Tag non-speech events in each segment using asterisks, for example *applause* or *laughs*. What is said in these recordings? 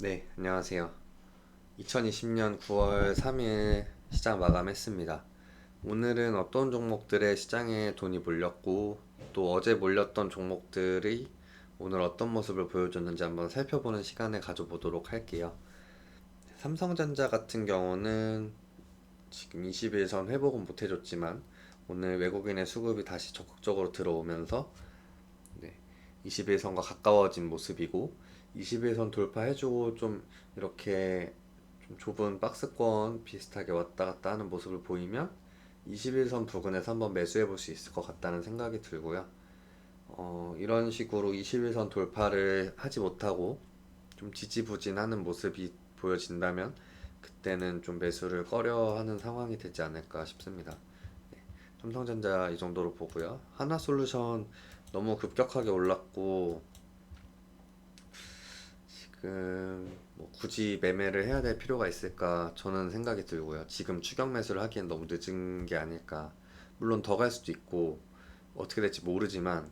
네, 안녕하세요. 2020년 9월 3일 시장 마감했습니다. 오늘은 어떤 종목들의 시장에 돈이 몰렸고 또 어제 몰렸던 종목들이 오늘 어떤 모습을 보여줬는지 한번 살펴보는 시간을 가져보도록 할게요. 삼성전자 같은 경우는 지금 21선 회복은 못 해줬지만 오늘 외국인의 수급이 다시 적극적으로 들어오면서 네, 21선과 가까워진 모습이고 21선 돌파해주고 좀 이렇게 좀 좁은 박스권 비슷하게 왔다 갔다 하는 모습을 보이면 21선 부근에서 한번 매수해 볼 수 있을 것 같다는 생각이 들고요. 어, 이런 식으로 21선 돌파를 하지 못하고 좀 지지부진하는 모습이 보여진다면 그때는 좀 매수를 꺼려하는 상황이 되지 않을까 싶습니다. 네, 삼성전자 이 정도로 보고요. 하나솔루션 너무 급격하게 올랐고 뭐 굳이 매매를 해야 될 필요가 있을까 저는 생각이 들고요. 지금 추격 매수를 하기엔 너무 늦은 게 아닐까. 물론 더 갈 수도 있고 어떻게 될지 모르지만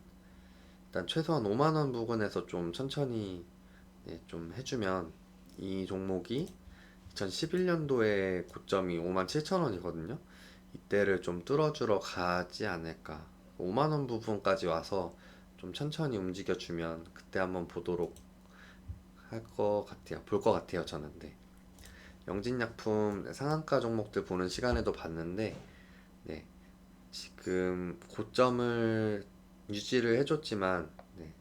일단 최소한 5만 원 부근에서 좀 천천히 예, 좀 해주면 이 종목이 2011년도에 고점이 5만 7천 원이거든요. 이때를 좀 뚫어주러 가지 않을까. 5만 원 부분까지 와서 좀 천천히 움직여주면 그때 한번 보도록 할 것 같아요. 볼 것 같아요, 저는. 네. 영진약품 상한가 종목들 보는 시간에도 봤는데, 네. 지금 고점을 유지를 해줬지만, 네.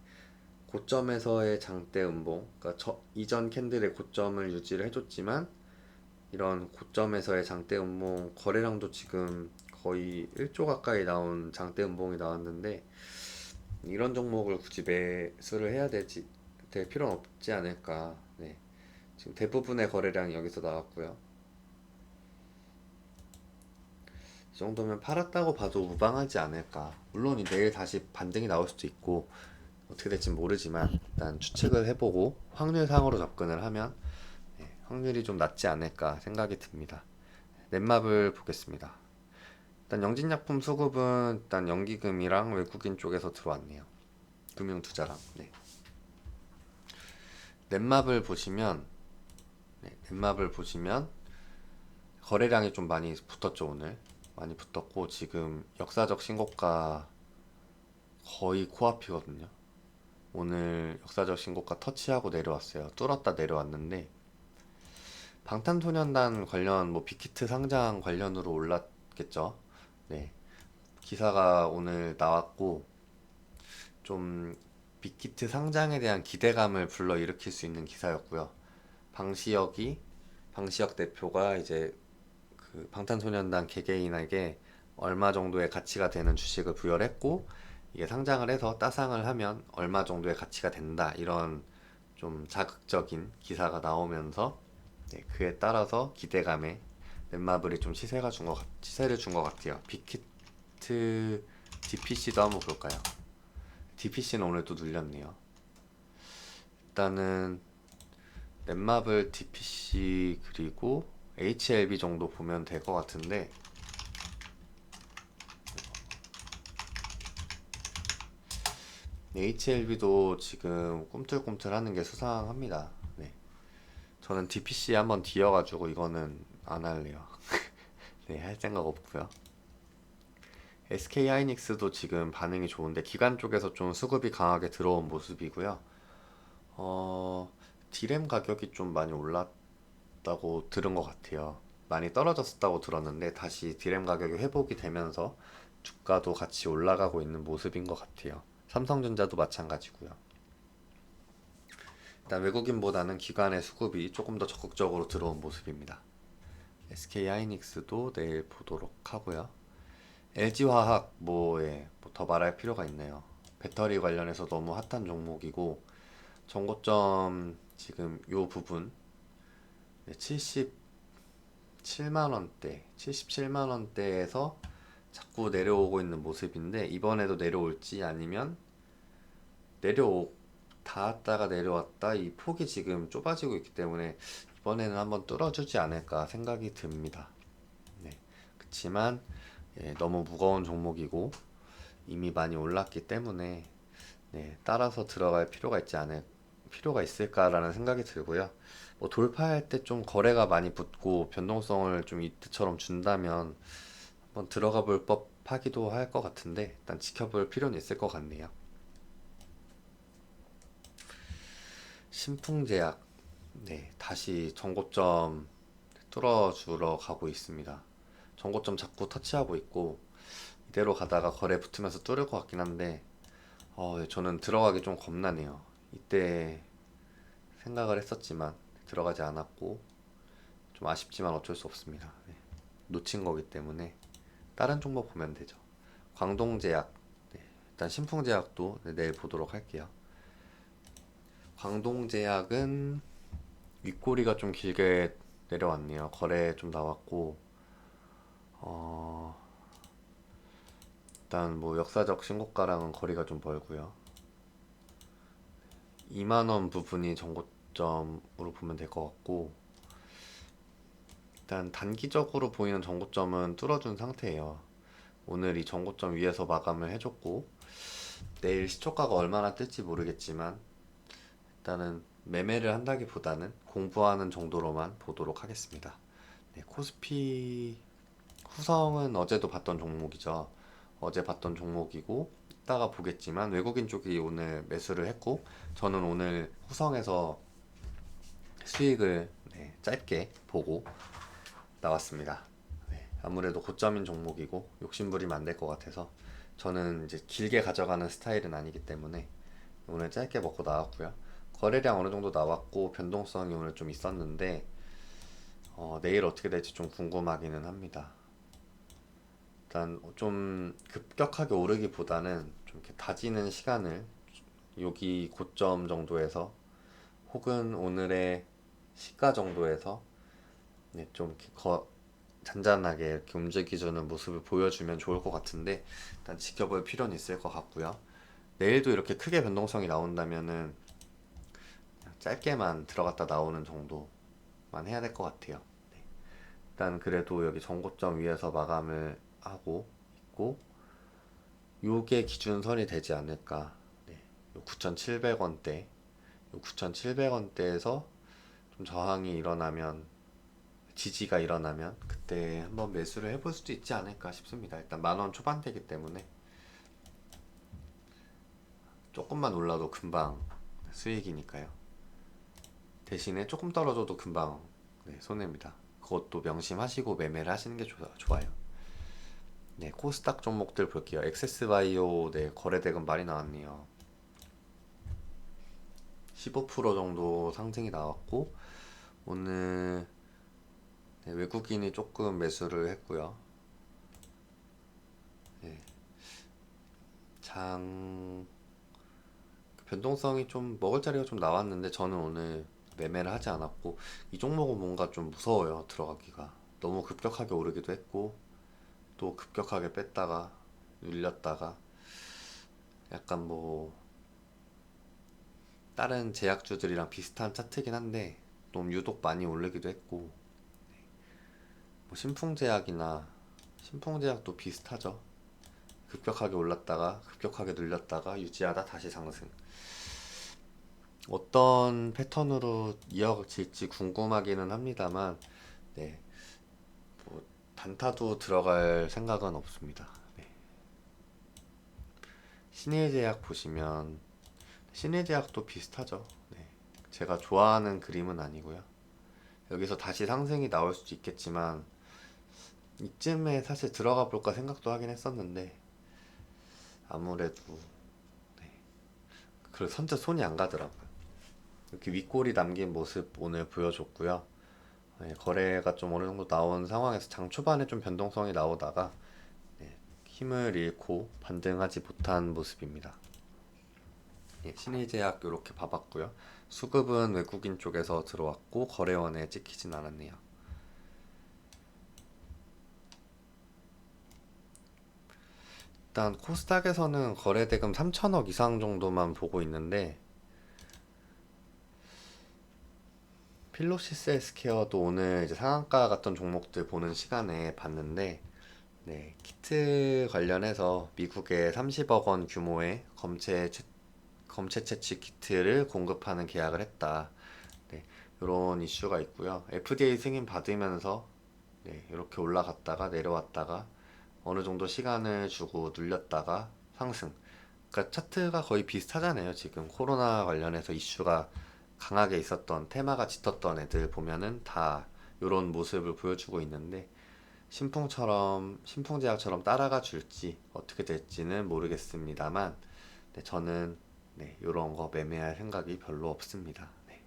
고점에서의 장대 음봉, 그러니까 저, 이전 캔들의 고점을 유지를 해줬지만, 이런 고점에서의 장대 음봉 거래량도 지금 거의 1조 가까이 나온 장대 음봉이 나왔는데, 이런 종목을 굳이 매수를 해야 되지 될 필요는 없지 않을까. 네. 지금 대부분의 거래량이 여기서 나왔고요. 이 정도면 팔았다고 봐도 무방하지 않을까. 물론 내일 다시 반등이 나올 수도 있고 어떻게 될지 모르지만 일단 추측을 해보고 확률상으로 접근을 하면 네, 확률이 좀 낮지 않을까 생각이 듭니다. 넷마블 보겠습니다. 일단 영진약품 수급은 일단 연기금이랑 외국인 쪽에서 들어왔네요. 금융투자랑. 네. 넷마블 보시면 네, 넷마블 보시면 거래량이 좀 많이 붙었죠 오늘. 많이 붙었고 지금 역사적 신고가 거의 코앞이거든요. 오늘 역사적 신고가 터치하고 내려왔어요. 뚫었다 내려왔는데 방탄소년단 관련 뭐 빅히트 상장 관련으로 올랐겠죠? 네. 기사가 오늘 나왔고 좀 빅히트 상장에 대한 기대감을 불러일으킬 수 있는 기사였고요. 방시혁이 방시혁 대표가 이제 그 방탄소년단 개개인에게 얼마 정도의 가치가 되는 주식을 부여했고 이게 상장을 해서 따상을 하면 얼마 정도의 가치가 된다 이런 좀 자극적인 기사가 나오면서 네, 그에 따라서 기대감에 넷마블이 좀 시세가 준 것, 시세를 준 것 같아요. 빅히트 DPC도 한번 볼까요? DPC는 오늘 또 눌렸네요. 일단은 넷마블 DPC 그리고 HLB 정도 보면 될 것 같은데 HLB도 지금 꿈틀꿈틀 하는 게 수상합니다. 네. 저는 DPC 한번 뒤어가지고 이거는 안 할래요. *laughs* 네, 할 생각 없고요. SK 하이닉스도 지금 반응이 좋은데 기관 쪽에서 좀 수급이 강하게 들어온 모습이고요. 어, 디램 가격이 좀 많이 올랐다고 들은 것 같아요. 많이 떨어졌었다고 들었는데 다시 디램 가격이 회복이 되면서 주가도 같이 올라가고 있는 모습인 것 같아요. 삼성전자도 마찬가지고요. 일단 외국인보다는 기관의 수급이 조금 더 적극적으로 들어온 모습입니다. SK 하이닉스도 내일 보도록 하고요. LG화학 뭐에 뭐더 말할 필요가 있네요. 배터리 관련해서 너무 핫한 종목이고 정고점 지금 요 부분 77만 원대, 77만 원대에서 자꾸 내려오고 있는 모습인데 이번에도 내려올지 아니면 내려오 닿았다가 내려왔다 이 폭이 지금 좁아지고 있기 때문에 이번에는 한번 뚫어주지 않을까 생각이 듭니다. 네. 그렇지만 예, 너무 무거운 종목이고 이미 많이 올랐기 때문에 네, 따라서 들어갈 필요가 있지 않을 필요가 있을까라는 생각이 들고요. 뭐 돌파할 때 좀 거래가 많이 붙고 변동성을 좀 이때처럼 준다면 한번 들어가 볼 법하기도 할 것 같은데 일단 지켜볼 필요는 있을 것 같네요. 신풍제약 네 다시 전고점 뚫어주러 가고 있습니다. 전고점 자꾸 터치하고 있고 이대로 가다가 거래 붙으면서 뚫을 것 같긴 한데 어, 저는 들어가기 좀 겁나네요. 이때 생각을 했었지만 들어가지 않았고 좀 아쉽지만 어쩔 수 없습니다. 네. 놓친 거기 때문에 다른 종목 보면 되죠. 광동제약 네, 일단 신풍제약도 네, 내일 보도록 할게요. 광동제약은 윗꼬리가 좀 길게 내려왔네요. 거래 좀 나왔고 일단 뭐 역사적 신고가랑은 거리가 좀 멀고요. 2만 원 부분이 전고점으로 보면 될 것 같고 일단 단기적으로 보이는 전고점은 뚫어준 상태예요. 오늘 이 전고점 위에서 마감을 해줬고 내일 시초가가 얼마나 뜰지 모르겠지만 일단은 매매를 한다기보다는 공부하는 정도로만 보도록 하겠습니다. 네, 코스피 후성은 어제도 봤던 종목이죠. 어제 봤던 종목이고 이따가 보겠지만 외국인 쪽이 오늘 매수를 했고 저는 오늘 후성에서 수익을 네, 짧게 보고 나왔습니다. 네, 아무래도 고점인 종목이고 욕심부리면 안 될 것 같아서 저는 이제 길게 가져가는 스타일은 아니기 때문에 오늘 짧게 먹고 나왔고요. 거래량 어느 정도 나왔고 변동성이 오늘 좀 있었는데 어, 내일 어떻게 될지 좀 궁금하기는 합니다. 일단 좀 급격하게 오르기보다는 좀 이렇게 다지는 시간을 여기 고점 정도에서 혹은 오늘의 시가 정도에서 네, 좀 이렇게 거, 잔잔하게 이렇게 움직여주는 모습을 보여주면 좋을 것 같은데 일단 지켜볼 필요는 있을 것 같고요. 내일도 이렇게 크게 변동성이 나온다면은 짧게만 들어갔다 나오는 정도만 해야 될 것 같아요. 네. 일단 그래도 여기 전고점 위에서 마감을 하고 있고 요게 기준선이 되지 않을까. 네. 9,700원대, 9,700원대에서 좀 저항이 일어나면 지지가 일어나면 그때 한번 매수를 해볼 수도 있지 않을까 싶습니다. 일단 만원 초반대이기 때문에 조금만 올라도 금방 수익이니까요. 대신에 조금 떨어져도 금방 네, 손해입니다. 그것도 명심하시고 매매를 하시는 게 좋, 좋아요. 네, 코스닥 종목들 볼게요. 엑세스바이오 네, 거래 대금 많이 나왔네요. 15% 정도 상승이 나왔고 오늘 네, 외국인이 조금 매수를 했고요. 네, 장 변동성이 좀 먹을 자리가 좀 나왔는데 저는 오늘 매매를 하지 않았고 이 종목은 뭔가 좀 무서워요 들어가기가 너무 급격하게 오르기도 했고 또 급격하게 뺐다가 눌렸다가 약간 뭐 다른 제약주들이랑 비슷한 차트긴 한데 좀 유독 많이 오르기도 했고 뭐 신풍제약이나 신풍제약도 비슷하죠 급격하게 올랐다가 급격하게 눌렸다가 유지하다 다시 상승 어떤 패턴으로 이어질지 궁금하기는 합니다만 네. 뭐 단타도 들어갈 생각은 없습니다. 네. 신일제약 보시면 신일제약도 비슷하죠. 네. 제가 좋아하는 그림은 아니고요. 여기서 다시 상승이 나올 수도 있겠지만 이쯤에 사실 들어가 볼까 생각도 하긴 했었는데 아무래도 네. 그 선뜻 손이 안 가더라고요. 이렇게 윗골이 남긴 모습 오늘 보여줬고요. 네, 거래가 좀 어느 정도 나온 상황에서 장 초반에 좀 변동성이 나오다가 네, 힘을 잃고 반등하지 못한 모습입니다. 예, 신의제약 이렇게 봐봤고요. 수급은 외국인 쪽에서 들어왔고 거래원에 찍히진 않았네요. 일단 코스닥에서는 거래 대금 3천억 이상 정도만 보고 있는데 필로시스 헬스케어도 오늘 이제 상한가 같은 종목들 보는 시간에 봤는데 네, 키트 관련해서 미국의 30억 원 규모의 검체 채- 검체 채취 키트를 공급하는 계약을 했다. 네, 이런 이슈가 있고요. FDA 승인 받으면서 네, 이렇게 올라갔다가 내려왔다가 어느 정도 시간을 주고 눌렸다가 상승. 그러니까 차트가 거의 비슷하잖아요. 지금 코로나 관련해서 이슈가 강하게 있었던 테마가 짙었던 애들 보면은 다 이런 모습을 보여주고 있는데 신풍처럼 신풍제약처럼 따라가 줄지 어떻게 될지는 모르겠습니다만 네, 저는 네, 이런 거 매매할 생각이 별로 없습니다. 네.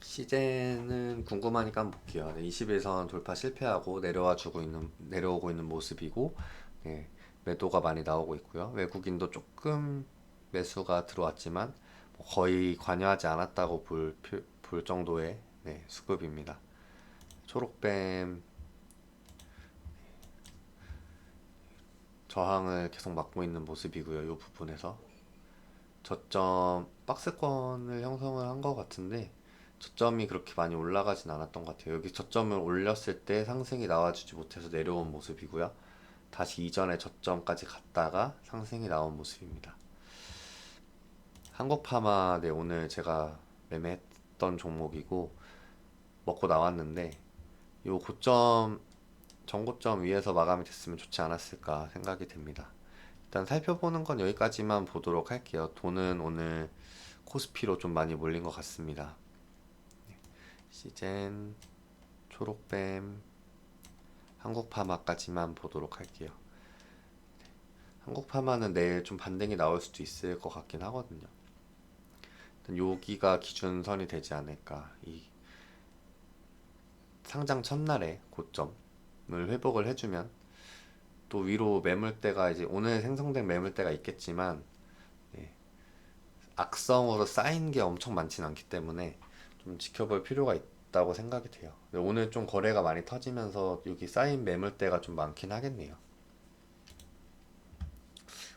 시제는 궁금하니까 볼게요. 네, 21선 돌파 실패하고 내려와 주고 있는 내려오고 있는 모습이고 네, 매도가 많이 나오고 있고요. 외국인도 조금 매수가 들어왔지만 뭐 거의 관여하지 않았다고 볼, 표- 볼 정도의 네, 수급입니다. 초록뱀 저항을 계속 막고 있는 모습이고요. 이 부분에서 저점 박스권을 형성을 한 것 같은데 저점이 그렇게 많이 올라가진 않았던 것 같아요. 여기 저점을 올렸을 때 상승이 나와주지 못해서 내려온 모습이고요. 다시 이전의 저점까지 갔다가 상승이 나온 모습입니다. 한국파마 네 오늘 제가 매매했던 종목이고 먹고 나왔는데 요 고점 전고점 위에서 마감이 됐으면 좋지 않았을까 생각이 됩니다. 일단 살펴보는 건 여기까지만 보도록 할게요. 돈은 오늘 코스피로 좀 많이 몰린 것 같습니다. 시젠, 초록뱀, 한국파마까지만 보도록 할게요. 한국파마는 내일 좀 반등이 나올 수도 있을 것 같긴 하거든요. 여기가 기준선이 되지 않을까. 이 상장 첫날에 고점을 회복을 해주면 또 위로 매물대가 이제 오늘 생성된 매물대가 있겠지만 네, 악성으로 쌓인 게 엄청 많지는 않기 때문에 좀 지켜볼 필요가 있다고 생각이 돼요. 오늘 좀 거래가 많이 터지면서 여기 쌓인 매물대가 좀 많긴 하겠네요.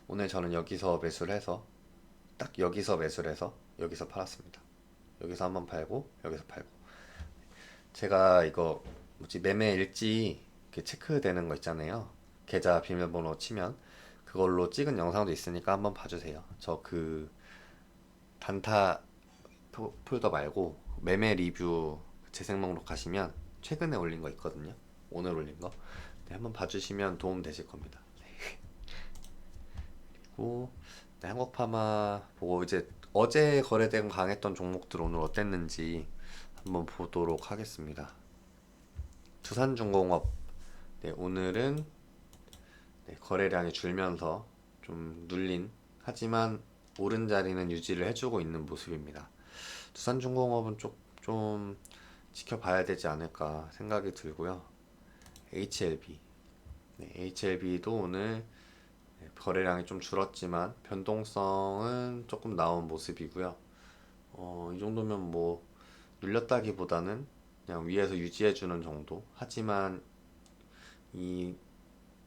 오늘 저는 여기서 매수를 해서 딱 여기서 매수를 해서 여기서 팔았습니다. 여기서 한 번 팔고 여기서 팔고 제가 이거 뭐지 매매 일지 체크되는 거 있잖아요. 계좌 비밀번호 치면 그걸로 찍은 영상도 있으니까 한번 봐주세요. 저 그 단타 포- 폴더 말고 매매 리뷰 재생 목록 가시면 최근에 올린 거 있거든요. 오늘 올린 거. 네, 한번 봐주시면 도움 되실 겁니다. 네. 그리고 네, 한국 파마 보고 이제 어제 거래된 강했던 종목들 오늘 어땠는지 한번 보도록 하겠습니다. 두산중공업 네, 오늘은 네, 거래량이 줄면서 좀 눌린 하지만 오른 자리는 유지를 해주고 있는 모습입니다. 두산중공업은 좀, 좀 지켜봐야 되지 않을까 생각이 들고요. HLB 네, HLB도 오늘 네, 거래량이 좀 줄었지만 변동성은 조금 나온 모습이고요. 어, 이 정도면 뭐 눌렸다기보다는 그냥 위에서 유지해주는 정도. 하지만 이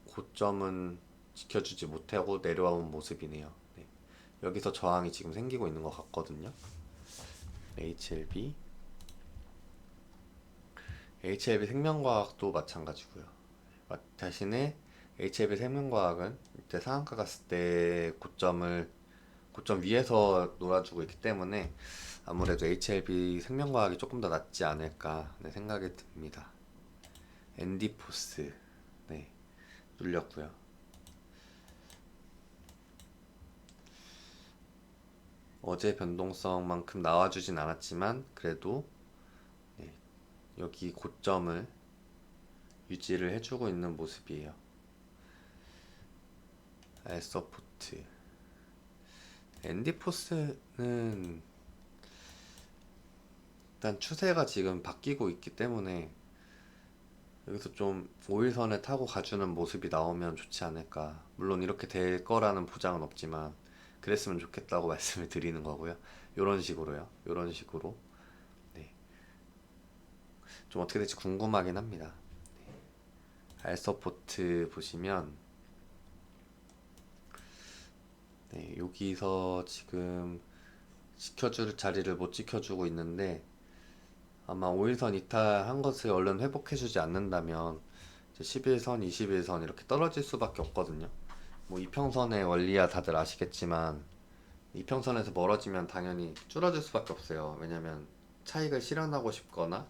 고점은 지켜주지 못하고 내려온 모습이네요. 네. 여기서 저항이 지금 생기고 있는 것 같거든요. HLB HLB 생명과학도 마찬가지고요. 마- 대신에 HLB 생명과학은 이때 상한가 갔을 때 고점을 고점 위에서 놀아주고 있기 때문에 아무래도 HLB 생명과학이 조금 더 낫지 않을까 네, 생각이 듭니다. 엔디포스 네 눌렸고요. 어제 변동성만큼 나와주진 않았지만 그래도 네, 여기 고점을 유지를 해주고 있는 모습이에요. 알서포트 엔디포스는 일단 추세가 지금 바뀌고 있기 때문에 여기서 좀 5일선을 타고 가주는 모습이 나오면 좋지 않을까. 물론 이렇게 될 거라는 보장은 없지만 그랬으면 좋겠다고 *laughs* 말씀을 드리는 거고요. 이런 식으로요. 이런 식으로. 네. 좀 어떻게 될지 궁금하긴 합니다. 네. 알서포트 보시면 네, 여기서 지금 지켜줄 자리를 못 지켜주고 있는데 아마 5일선 이탈한 것을 얼른 회복해주지 않는다면 이제 11선, 21선 이렇게 떨어질 수밖에 없거든요. 뭐 이평선의 원리야 다들 아시겠지만 이평선에서 멀어지면 당연히 줄어들 수밖에 없어요. 왜냐면 차익을 실현하고 싶거나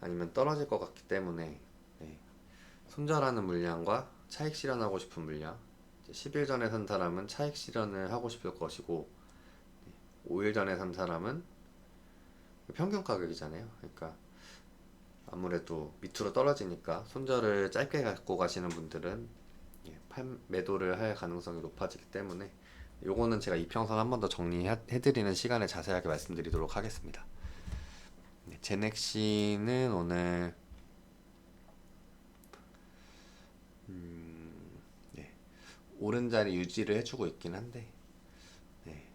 아니면 떨어질 것 같기 때문에 네. 손절하는 물량과 차익 실현하고 싶은 물량 10일 전에 산 사람은 차익 실현을 하고 싶을 것이고 5일 전에 산 사람은 평균 가격이잖아요. 그러니까 아무래도 밑으로 떨어지니까 손절을 짧게 갖고 가시는 분들은 예, 팔, 매도를 할 가능성이 높아지기 때문에 요거는 제가 이평선 한 번 더 정리해드리는 시간에 자세하게 말씀드리도록 하겠습니다. 네, 제넥시는 오늘 음, 네, 오른 자리 유지를 해주고 있긴 한데 네,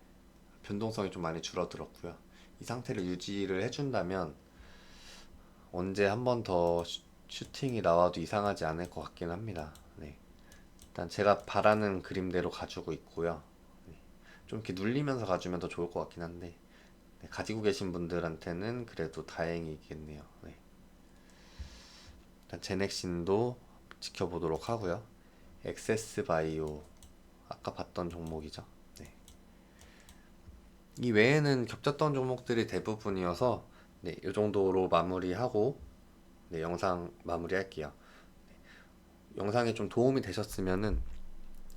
변동성이 좀 많이 줄어들었고요. 이 상태를 유지를 해준다면 언제 한 번 더 슈팅이 나와도 이상하지 않을 것 같긴 합니다. 네. 일단 제가 바라는 그림대로 가지고 있고요. 네. 좀 이렇게 눌리면서 가주면 더 좋을 것 같긴 한데 네, 가지고 계신 분들한테는 그래도 다행이겠네요. 네. 일단 제넥신도 지켜보도록 하고요. 엑세스 바이오 아까 봤던 종목이죠. 네. 이 외에는 겹쳤던 종목들이 대부분이어서 네, 이 정도로 마무리하고 네, 영상 마무리할게요. 네, 영상에 좀 도움이 되셨으면은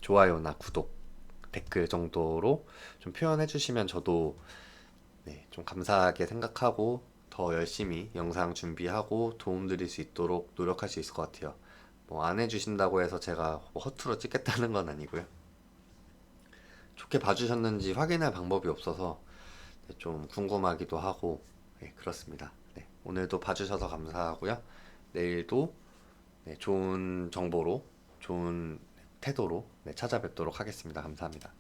좋아요나 구독, 댓글 정도로 좀 표현해 주시면 저도 네, 좀 감사하게 생각하고 더 열심히 영상 준비하고 도움 드릴 수 있도록 노력할 수 있을 것 같아요. 뭐 안 해주신다고 해서 제가 뭐 허투루 찍겠다는 건 아니고요. 좋게 봐주셨는지 확인할 방법이 없어서 네, 좀 궁금하기도 하고 네, 그렇습니다. 네, 오늘도 봐주셔서 감사하고요. 내일도 네, 좋은 정보로 좋은 태도로 네, 찾아뵙도록 하겠습니다. 감사합니다.